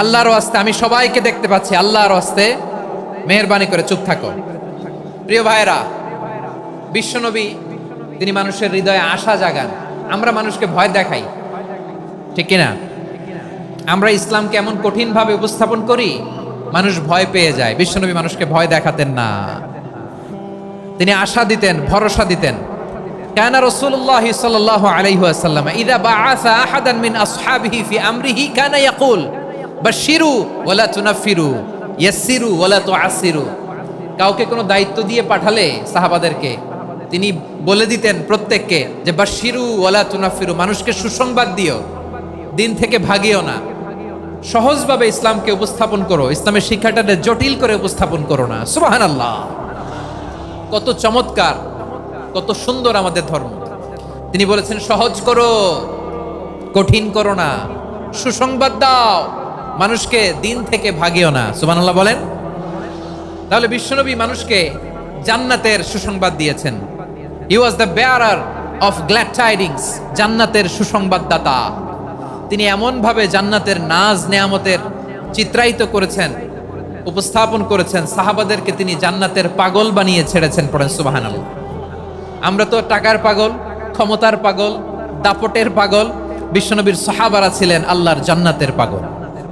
আল্লাহর ওয়াস্তে আমি সবাইকে দেখতে পাচ্ছি আল্লাহর ওয়াস্তে মেহরবানি করে চুপ থাকো প্রিয় ভাইরা বিশ্বনবী তিনি মানুষের হৃদয়ে আশা জাগান আমরা মানুষকে ভয় দেখাই ঠিক কিনা আমরা ইসলামকে এমন কঠিনভাবে উপস্থাপন করি মানুষ ভয় পেয়ে যায় বিশ্বনবী মানুষকে ভয় দেখাতেন না তিনি আশা দিতেন ভরসা দিতেন كان رسول الله صلى الله عليه وسلم إذا بعث أحدا من أصحابه في أمره كان يقول বা শিরু তুনাফিরু ইয়াসিরু ওয়ালা তুআসিরু কাউকে কোনো দায়িত্ব দিয়ে পাঠালে সাহাবাদেরকে, তিনি বলে দিতেন প্রত্যেককে যে বা শিরু তুনাফিরু, মানুষকে সুসংবাদ দিও, দিন থেকে ভাগিও না। সহজভাবে ইসলামকে উপস্থাপন করো, ইসলামের শিক্ষাটাকে জটিল করে উপস্থাপন করো না। সুবহানাল্লাহ। কত চমৎকার, কত সুন্দর আমাদের ধর্ম। তিনি বলেছেন, সহজ করো, কঠিন করো না। সুসংবাদ দাও। মানুষকে দিন থেকে ভাগিও না। সুবহানাল্লাহ বলেন। তাহলে বিশ্বনবী মানুষকে জান্নাতের সুসংবাদ দিয়েছেন। He was the bearer of glad tidings জান্নাতের সুসংবাদদাতা। তিনি এমনভাবে জান্নাতের নাজ নেয়ামতের চিত্রায়িত করেছেন, উপস্থাপন করেছেন, সাহাবাদেরকে তিনি জান্নাতের পাগল বানিয়ে ছেড়েছেন পড়েন, সুবাহানাল্লাহ। আমরা তো টাকার পাগল, ক্ষমতার পাগল, দাপটের পাগল, বিশ্বনবীর সাহাবারা ছিলেন আল্লাহর জান্নাতের পাগল।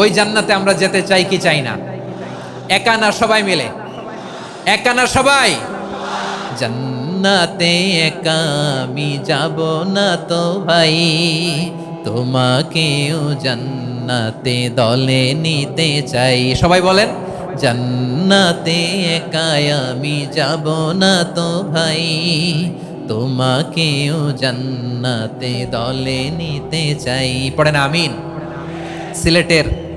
ওই জান্নাতে আমরা যেতে চাই কি চাই না? একা না সবাই মিলে? একা না সবাই? জান্নাতে একা আমি যাব না তো ভাই। তোমাকেও জান্নাতে দলে নিতে চাই। সবাই বলেন, জান্নাতে একাই আমি যাব না তো ভাই। তোমাকেও জান্নাতে দলে নিতে চাই। পড়েন আমিন। সিলেটের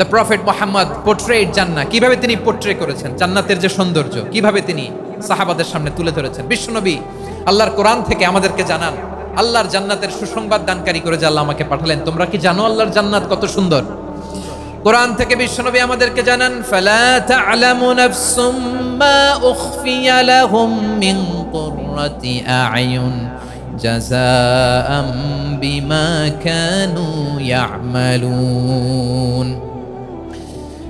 the prophet Muhammad portrait জান্না কীভাবে তিনি পোর্ট্রে করেছেন? জান্নাতের যে সৌন্দর্য, কীভাবে তিনি সাহাবাদের সামনে তুলে ধরেছেন? বিশ্বনবী আল্লাহর কোরআন থেকে আমাদেরকে জানান, আল্লাহর জান্নাতের সুসংবাদ দানকারী করে যে আমাকে পাঠালেন। তোমরা কি জানো আল্লাহর জান্নাত কত সুন্দর? কোরআন থেকে বিশ্বনবী আমাদেরকে জানান জাযাআম বিমা কানু ইয়া'মালুন।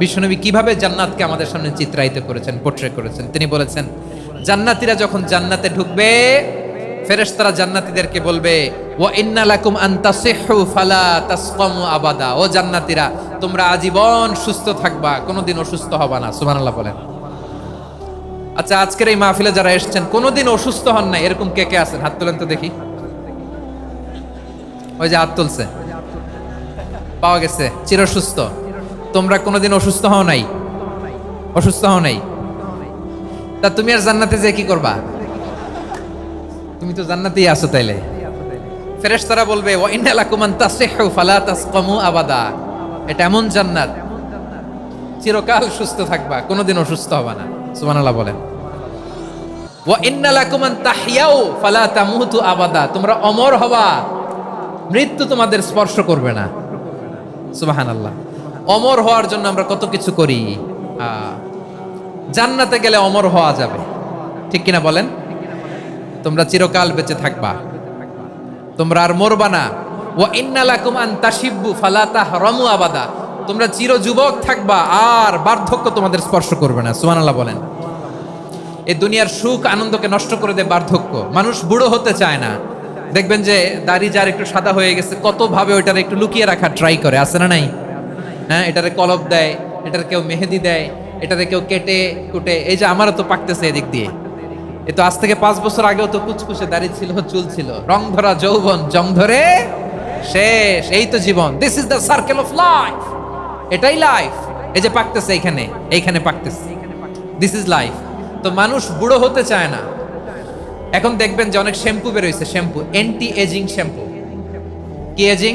বিশ্বনবী কীভাবে জান্নাতকে আমাদের সামনে চিত্রায়িত করেছেন পোট্রে করেছেন? তিনি বলেছেন, জান্নাতীরা যখন জান্নাতে ঢুকবে, ফেরেশতারা জান্নাতীদেরকে বলবে ও ইন্না লাকুম আন তাসিহু ফালা তাসকামু আবাদা। ও জান্নাতীরা, তোমরা আজীবন সুস্থ থাকবা, কোনোদিন অসুস্থ হবা না। সুবহানাল্লাহ বলেন। আচ্ছা আজকের এই মাহফিলে যারা এসেছেন, কোনোদিন অসুস্থ হন না এরকম কে কে আছেন? হাত তোলেন তো দেখি। ওই যে হাত তুলছে। পাওয়া গেছে, চিরসুস্থ। তোমরা কোনোদিন অসুস্থ হও নাই? অসুস্থ হও নাই? তা তুমি আর জান্নাতে যে কি করবা? তুমি তো জান্নাতেই আছো তাইলে। ফেরেশ তারা বলবে ওয়া ইন্না লাকুম আন তাসিহু ফালা তাসকামু আবাদা। এটা এমন জান্নাত। চিরকাল সুস্থ থাকবা, কোনোদিন অসুস্থ হবা না। সুবহানাল্লাহ বলেন। ওয়া ইন্না লাকুম আন তাহইয়াউ ফালা তামুতু আবাদা। তোমরা অমর হবা, মৃত্যু তোমাদের স্পর্শ করবে না। সুবহানাল্লাহ। অমর হওয়ার জন্য আমরা কত কিছু করি? জান্নাতে গেলে অমর হওয়া যাবে। ঠিক কিনা বলেন? তোমরা চিরকাল বেঁচে থাকবা। তোমরা আর মরবা না। ও ইন্নালাকুম আন তাসিব্বু ফালা তাহরামু আবাদা। তোমরা চির যুবক থাকবা, আর বার্ধক্য তোমাদের স্পর্শ করবে না। সুবহানাল্লাহ বলেন। এই দুনিয়ার সুখ আনন্দকে নষ্ট করে দেয় বার্ধক্য। মানুষ বুড়ো হতে চায় না। দেখবেন যে দাড়ি যার একটু সাদা হয়ে গেছে কত ভাবে ওইটার একটু লুকিয়ে রাখা ট্রাই করে। আছে না নাই? হ্যাঁ এটারে কলব দেয়, এটার কেউ মেহেদি দেয়, এটারে কেউ কেটে কুটে, এই যে আমারও তো পাকতেছে এদিক দিয়ে। এ তো আজ থেকে পাঁচ বছর আগেও তো কুচকুচে দাঁড়িয়ে ছিল, চুল ছিল। রং ধরা যৌবন, জং ধরে শেষ, এই তো জীবন। This is the circle of life এটাই লাইফ এই যে পাকতেছে এইখানে এইখানে পাকতেছে। দিস ইজ লাইফ তো মানুষ বুড়ো হতে চায় না। এখন দেখবেন যে অনেক শ্যাম্পু বেরোইছে শ্যাম্পু অ্যান্টি এজিং শ্যাম্পু। কি এজিং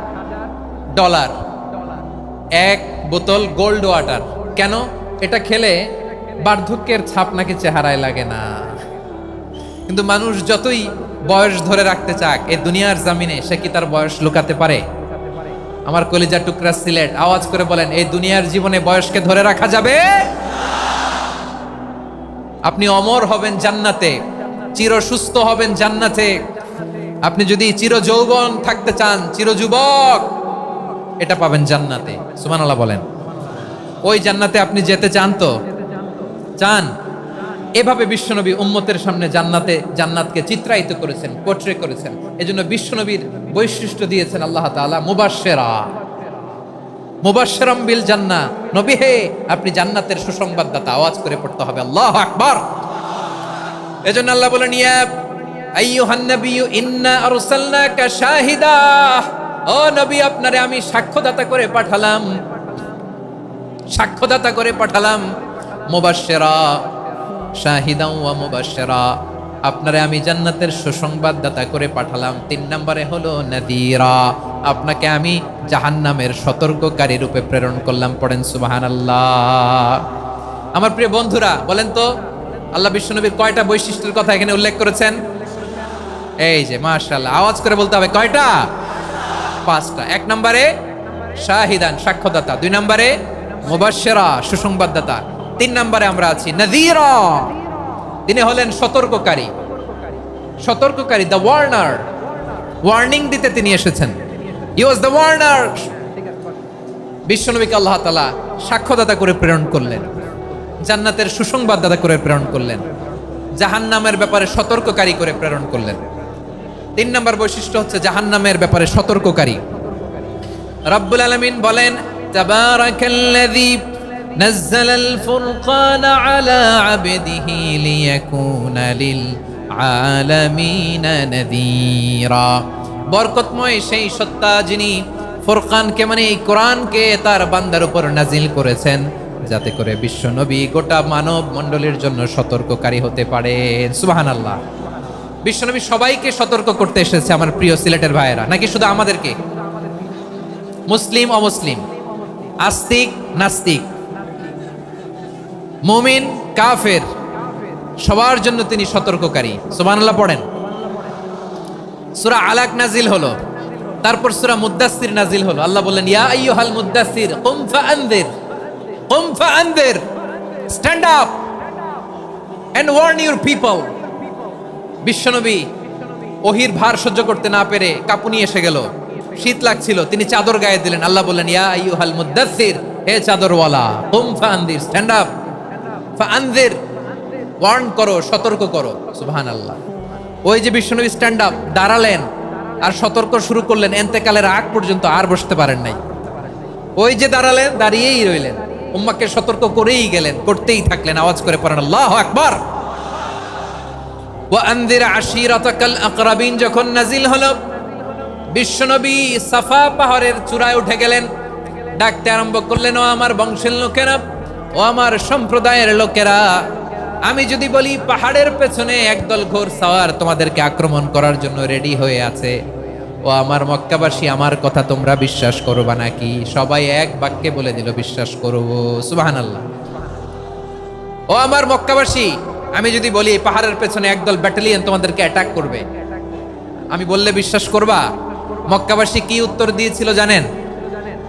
ডলার। এক বোতল গোল্ড ওয়াটার। কেন? এটা খেলে বার্ধক্যের ছাপ নাকি চেহারায় লাগে না। কিন্তু মানুষ যতই বয়স ধরে রাখতে চাক এই দুনিয়ার জামিনে সে কি তার বয়স লুকাতে পারে? আমার কলিজা টুকরা সিলেট, আওয়াজ করে বলেন, এই দুনিয়ার জীবনে বয়সকে ধরে রাখা যাবে? আপনি অমর হবেন জান্নাতে, চির সুস্থ হবেন জান্নাতে। আপনি যদি চির যৌবন থাকতে চান চির যুবক এটা পাবেন জান্নাতে, সুবহানাল্লাহ বলেন। ওই জান্নাতে আপনি যেতে চান তো? চান? এভাবে বিশ্বনবী উম্মতের সামনে জান্নাতে, জান্নাতকে চিত্রায়িত করেছেন পোট্রে করেছেন। এজন্য বিশ্বনবীর বৈশিষ্ট্য দিয়েছেন আল্লাহ তাআলা, মুবাশশিরা। মুবাশশিরাম বিল জান্না। নবী হে, আপনি জান্নাতের সুসংবাদদাতা, আওয়াজ করে পড়তে হবে। আল্লাহু আকবার। এজন্য আল্লাহ বলেন, ইয়া আইয়ুহান ইন্না আরসালনাকা শাহিদা। ও নবী, আপনারে আমি সাক্ষ্যদাতা করে পাঠালাম। সাক্ষ্যদাতা করে পাঠালাম। মুবাশশিরা, শাহিদাও ওয়া মুবাশশিরা। আপনারে আমি জান্নাতের সুসংবাদদাতা করে পাঠালাম। তিন নম্বরে হলো নাদিরা। আপনাকে আমি জাহান্নামের সতর্ককারী রূপে প্রেরণ করলাম। পড়েন সুবহানাল্লাহ। আমার প্রিয় বন্ধুরা, বলেন তো, আল্লাহ বিশ্বনবীর কয়টা বৈশিষ্ট্যের কথা এখানে উল্লেখ করেছেন? এই যে, মাশাআল্লাহ, আওয়াজ করে বলতে হবে, কয়টা? পাঁচটা। এক নম্বরে শাহিদান, সাক্ষ্যদাতা। দুই নম্বরে মুবাশশিরা, সুসংবাদদাতা। তিন নম্বরে আমরা আছি নাযীরা। তিনি হলেন সতর্ককারী। সতর্ককারী দ্য ওয়ার্নার ওয়ার্নিং দিতে তিনি এসেছেন। ই ওয়াজ দ্য ওয়ার্নার বিশ্বনবীকে আল্লাহ তাআলা সাক্ষ্যদাতা করে প্রেরণ করলেন। জান্নাতের সুসংবাদদাতা করে প্রেরণ করলেন। জাহান্নামের ব্যাপারে সতর্ককারী করে প্রেরণ করলেন। তিন নম্বর বৈশিষ্ট্য হচ্ছে জাহান্নামের ব্যাপারে সতর্ককারী রব্বুল আলামিন বলেন তাবারাকাল্লাযী نزل الفرقان على عبده ليكون للعالمين نذيرا বরকতময় সেই সত্তা যিনি ফুরকানকে মানে এই কোরআনকে তার বান্দার উপর নাজিল করেছেন যাতে করে বিশ্ব নবী গোটা মানব মণ্ডলীর জন্য সতর্ককারী হতে পারেন সুবহানাল্লাহ বিশ্বনবী সবাইকে সতর্ক করতে এসেছে আমার প্রিয় সিলেটের ভাইয়েরা। নাকি শুধু আমাদেরকে? মুসলিম, অমুসলিম? আস্তিক, নাস্তিক? মুমিন, কাফের? সবার জন্য তিনি সতর্ককারী। সুবহানাল্লাহ পড়েন। সূরা আলাক নাজিল হলো। তারপর সূরা মুদ্দাসসির নাজিল হলো। আল্লাহ বললেন, ইয়া আইয়ুহাল মুদ্দাসসির কুম ফাআনদির কুম ফাআনদির, stand up and warn your people. বিশ্বনবী ওহির ভার সহ্য করতে না পেরে কাপুনি এসে গেল। শীত লাগছিল, তিনি চাদর গায়ে দিলেন। আল্লাহ বললেন, ইয়া আইয়ুহাল মুদ্দাসসির হে চাদরওয়ালা কুম ফাআনদির স্ট্যান্ড আপ ফাআনদির ওয়ার্ন করো, সতর্ক করো। সুবহানাল্লাহ। ওই যে বিশ্বনবী স্ট্যান্ড আপ দাঁড়ালেন আর সতর্ক শুরু করলেন। এন্তেকালের আগ পর্যন্ত আর বসতে পারেন নাই। ওই যে দাঁড়ালেন, দাঁড়িয়েই রইলেন। উম্মাকে সতর্ক করেই গেলেন, করতেই থাকলেন। আওয়াজ করে পড়েন, আল্লাহ আকবার! ওয়ানদির আশিরাতাকাল আকরাবিন, যখন নাজিল হলো, বিশ্বনবী সাফা পাহাড়ের চূড়ায় উঠে গেলেন। ডাকতে আরম্ভ করলেন, ও আমার বংশের লোকেরা, ও আমার সম্প্রদায়ের লোকেরা, আমি যদি বলি পাহাড়ের পেছনে একদল ঘোর সাওয়ার তোমাদেরকে আক্রমণ করার জন্য রেডি হয়ে আছে, ও আমার মক্কাবাসী, আমার কথা তোমরা বিশ্বাস করবা নাকি? সবাই এক বাক্যে বলে দিল, বিশ্বাস করব। সুবহানাল্লাহ। ও আমার মক্কাবাসী আমি যদি বলি, এই পাহাড়ের পেছনে একদল ব্যাটালিয়ন তোমাদেরকে অ্যাটাক করবে। আমি বললে, বিশ্বাস করবা? মক্কাবাসী কি উত্তর দিয়েছিল জানেন?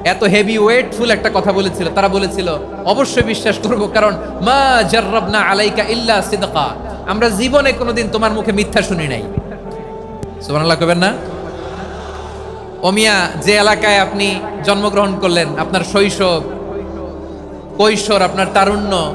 এত হেভি ওয়েটফুল একটা কথা বলেছিল। তারা বলেছিল, অবশ্যই বিশ্বাস করব, কারণ মা জাররাবনা আলাইকা ইল্লা সিদকা। আমরা জীবনে কোনোদিন তোমার মুখে মিথ্যা শুনি নাই। সুবহানাল্লাহ কবেন না? ওমিয়া যে এলাকায় আপনি জন্মগ্রহণ করলেন, আপনার শৈশব, কৈশোর, আপনার তারুণ্য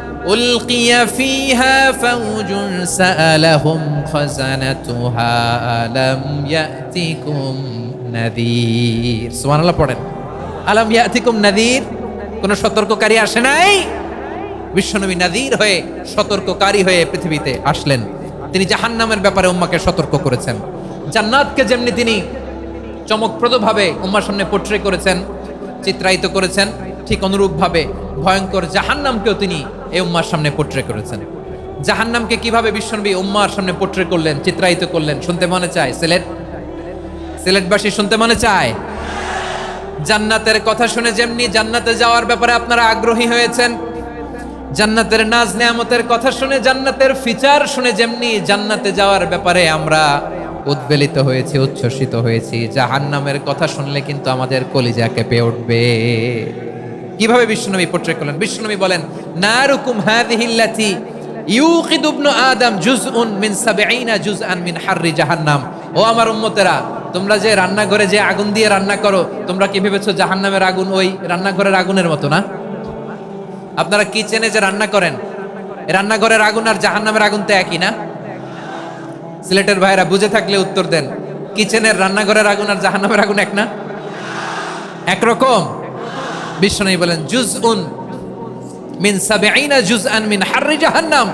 উলকিয়া ফিহা ফাউজুন সাআলাহুম খাজানাতুহা আলাম ইয়াতিকুম নাযীর সুবহানাল্লাহ পড়েন। আলাম ইয়াতিকুম নাযীর কোন সতর্ককারী আসে নাই? বিশ্বনবী নাদির হয়ে সতর্ককারী হয়ে পৃথিবীতে আসলেন। তিনি জাহান্নামের ব্যাপারে উম্মাকে সতর্ক করেছেন। জান্নাতকে যেমনি তিনি চমকপ্রদভাবে উম্মার সামনে পোট্রে করেছেন, চিত্রায়িত করেছেন, ঠিক অনুরূপভাবে ভয়ঙ্কর জাহান্নামকেও তিনি এই উম্মার সামনে পোট্রে করেছেন। জাহান্নামকে কীভাবে বিশ্বনবী উম্মার সামনে পোট্রে করলেন, চিত্রায়িত করলেন, শুনতে মনে চায়? সিলেট? সিলেটবাসী শুনতে মনে চায়? জান্নাতের কথা শুনে যেমনি জান্নাতে যাওয়ার ব্যাপারে আপনারা আগ্রহী হয়েছেন, জান্নাতের নাজ নেয়ামতের কথা শুনে, জান্নাতের ফিচার শুনে যেমনি জান্নাতে যাওয়ার ব্যাপারে আমরা উদ্বেলিত হয়েছি, উচ্ছ্বসিত হয়েছি। জাহান্নামের কথা শুনলে কিন্তু আমাদের কলিজা কেঁপে উঠবে। কীভাবে বিষ্ণুনবী পোট্রে করলেন? বিষ্ণুনবী বলেন, নারুকুম হাযিহিল্লাতি ইউকিদু ইবনু আদম জুজউন মিন সাবঈনা জুজআন মিন হাররি জাহান্নাম। ও আমার উম্মতেরা, তোমরা যে রান্নাঘরে যে আগুন দিয়ে রান্না করো, তোমরা কি ভেবেছো জাহান্নামের আগুন ওই রান্নাঘরের আগুনের মতো না? আপনারা কিচেনে যে রান্না করেন রান্নাঘরের আগুন আর জাহান্নামের আগুন তো একই না? সিলেটের ভাইরা বুঝে থাকলে উত্তর দেন, কিচেনের রান্নাঘরের আগুন আর জাহান্নামের আগুন এক না? একরকম। বিষ্ণু বলেন জুজ উন মিন সাবেআইনা জুজ আন মিন হাররি জাহান্নাম।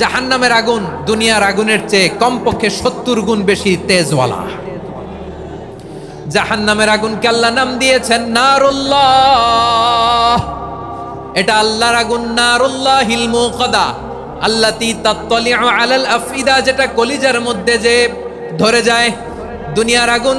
জাহান্নামের আগুন দুনিয়ার আগুনের চেয়ে কমপক্ষে সত্তর গুণ বেশি তেজওয়ালা। জাহান্নামের আগুনকে আল্লাহ নাম দিয়েছেন নারুল্লাহ। এটা আল্লাহর আগুন নারুল্লাহিল মুকাদা আল্লাতি তাত্তালিউ আলাল আফিদা যেটা কলিজার মধ্যে যে ধরে যায়। দুনিয়ার আগুন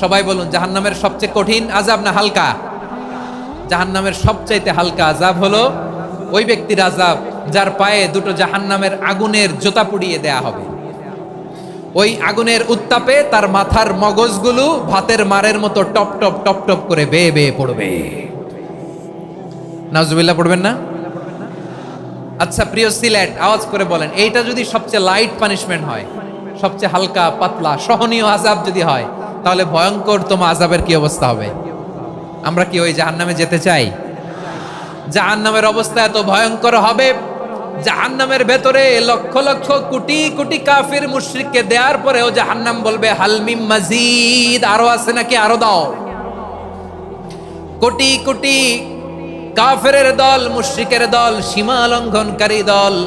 সবাই বলুন, জাহান্নামের সবচেয়ে কঠিন আজাব না হালকা? জাহান্নামের সবচাইতে হালকা আজাব হলো ওই ব্যক্তির আজাব যার পায়ে দুটো জাহান্নামের আগুনের জোতা পুড়িয়ে দেয়া হবে। ওই আগুনের উত্তাপে তার মাথার মগজগুলো ভাতের মারের মতো টপ টপ টপ টপ করে বেয়ে বেয়ে পড়বে। নাজুবিল্লাহ পড়বেন না? আচ্ছা প্রিয় সিলেট, আওয়াজ করে বলেন, এইটা যদি সবচেয়ে লাইট পানিশমেন্ট হয়, সবচেয়ে হালকা, পাতলা, সহনীয় আজাব যদি হয় তাহলে ভয়ঙ্কর তোমা আজাবের কি অবস্থা হবে? আমরা কি ওই জাহান্নামে যেতে চাই? জাহান্নামের অবস্থা এত ভয়ঙ্কর হবে। জাহান্নামের ভেতরে লক্ষ লক্ষ কোটি কোটি কাফির মুশরিককে দেওয়ার পরেও জাহান্নাম বলবে হালমিম মাজিদ। আরও আছে নাকি? আরও দাও। কোটি কোটি কাফেরের দল, মুশরিকের দল, সীমা লঙ্ঘনকারী দল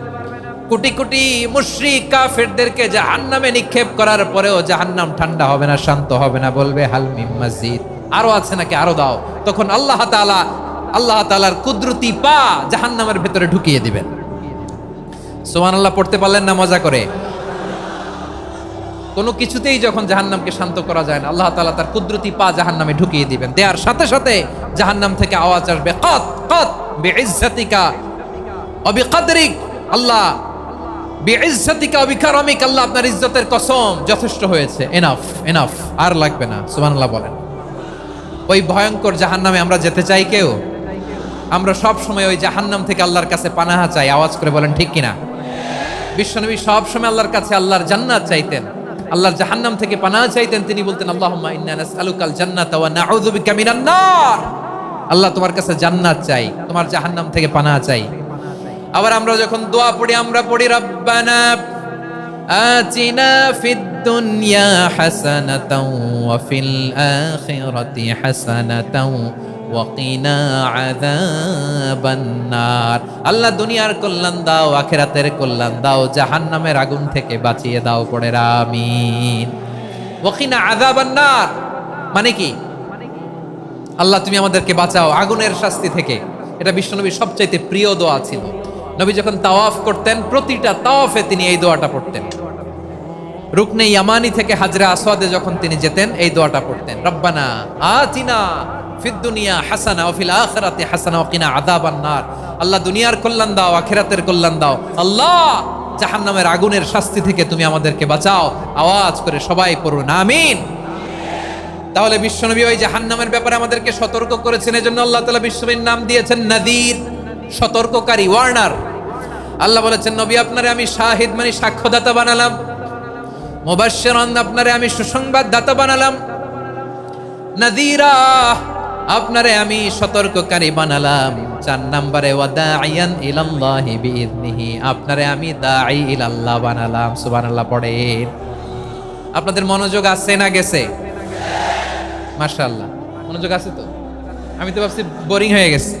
কোটি কোটি মুশরিক কাফেরদেরকে জাহান্নামে নিক্ষেপ করার পরেও জাহান্নাম ঠান্ডা হবে না, শান্ত হবে না, বলবে হালমি মসজিদ। আরও আছে নাকি? আরও দাও। তখন আল্লাহ তাআলা, আল্লাহ তাআলার কুদরতি পা জাহান্নামের ভেতরে ঢুকিয়ে দিবেন। সুবহানাল্লাহ, পড়তে পারলেন না মজা করে? কোনো কিছুতেই যখন জাহান্নামকে শান্ত করা যায় না, আল্লাহ তাআলা তার কুদরতি পা জাহান্নামে ঢুকিয়ে দিবেন। দেওয়ার সাথে সাথে জাহান্নাম থেকে আওয়াজ আসবে, কত কত, বিইজ্জাতিকা, অবিকাদরিক। আল্লাহ বিইজ্জাতিকা অবিকারমিক আল্লাহ আপনার ইজ্জতের কসম যথেষ্ট হয়েছে। এনাফ এনাফ আর লাগবে না, সুবহানাল্লাহ বলেন। ওই ভয়ঙ্কর জাহান্নামে আমরা যেতে চাই কেউ? আমরা সব সময় ওই জাহান্নাম থেকে আল্লাহর কাছে পানাহা চাই, আওয়াজ করে বলেন, ঠিক কিনা? বিশ্বনবী সব সময় আল্লাহর কাছে আল্লাহর জান্নাত চাইতেন। আল্লাহর জাহান্নাম থেকে পানাহা চাইতেন, তিনি বলতেন, আল্লাহুম্মা ইন্না নাসআলুকাল জান্নাতা ওয়া নাউযু বিকা মিনান আল্লাহ তোমার কাছে জান্নাত চাই, তোমার জাহান্নাম থেকে পানাহা চাই। আবার আমরা যখন দোয়া পড়ি, আমরা পড়ি, রব্বানা আতিনা ফিদ দুনিয়া হাসানাতাও ওয়া ফিল আখিরাতি হাসানাতাও ওয়াকিনা আযাবান নার। আল্লাহ দুনিয়ার কল্যাণ দাও, আখিরাতের কল্যাণ দাও, জাহান্নামের আগুন থেকে বাঁচিয়ে দাও পড়ে আমিন। ওয়াকিনা আযাবান নার মানে কি? আল্লাহ তুমি আমাদেরকে বাঁচাও, আগুনের শাস্তি থেকে। এটা বিশ্বনবীর সবচাইতে প্রিয় দোয়া ছিল। নবী যখন তাওয়াফ করতেন, প্রতিটা তাওয়াফে তিনি এই দোয়াটা পড়তেন। রুকনে ইয়ামানি থেকে হাজরা আসওয়াদে যখন তিনি যেতেন, এই দোয়াটা পড়তেন। রব্বানা আতিনা ফিদ দুনিয়া হাসানা ও ফিল আখিরাতি হাসানা ওয়া কিনা আযাবান নার। আল্লাহ দুনিয়ার কল্যাণ দাও, আখিরাতের কল্যাণ দাও। আল্লাহ, জাহান্নামের আগুনের শাস্তি থেকে তুমি আমাদেরকে বাঁচাও। আওয়াজ করে সবাই পড়ুন, আমিন। তাহলে বিশ্বনবী ওই জাহান্নামের ব্যাপারে আমাদেরকে সতর্ক করেছেন, এজন্য আল্লাহ তাআলা বিশ্বনবীর নাম দিয়েছেন, নাদির। সতর্ককারী ওয়ার্নার আল্লাহ বলেছেন, নবী, আপনারে আমি শাহিদ মানে সাক্ষ্যদাতা বানালাম। মুবাশশিরান আপনারে আমি সুসংবাদ দাতা বানালাম। নাদিরা আপনারে আমি সতর্ককারী বানালাম। চার নম্বরে ওয়াদাইয়ান ইলাল্লাহি বিইذনিহি আপনারে আমি দাঈ ইলাল্লাহ বানালাম। সুবহানাল্লাহ, পড়েন। আপনাদের মনোযোগ আছে না গেছে? মাশাআল্লাহ। মনোযোগ আছে তো? আমি তো ভাবছি বোরিং হয়ে গেছে।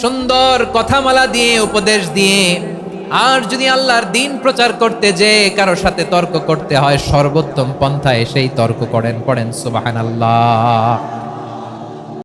সুন্দর কথামালা দিয়ে, উপদেশ দিয়ে। আর যদি আল্লাহর দিন প্রচার করতে যে কারও সাথে তর্ক করতে হয়, সর্বোত্তম পন্থায় সেই তর্ক করেন করেন সুবাহান আল্লাহ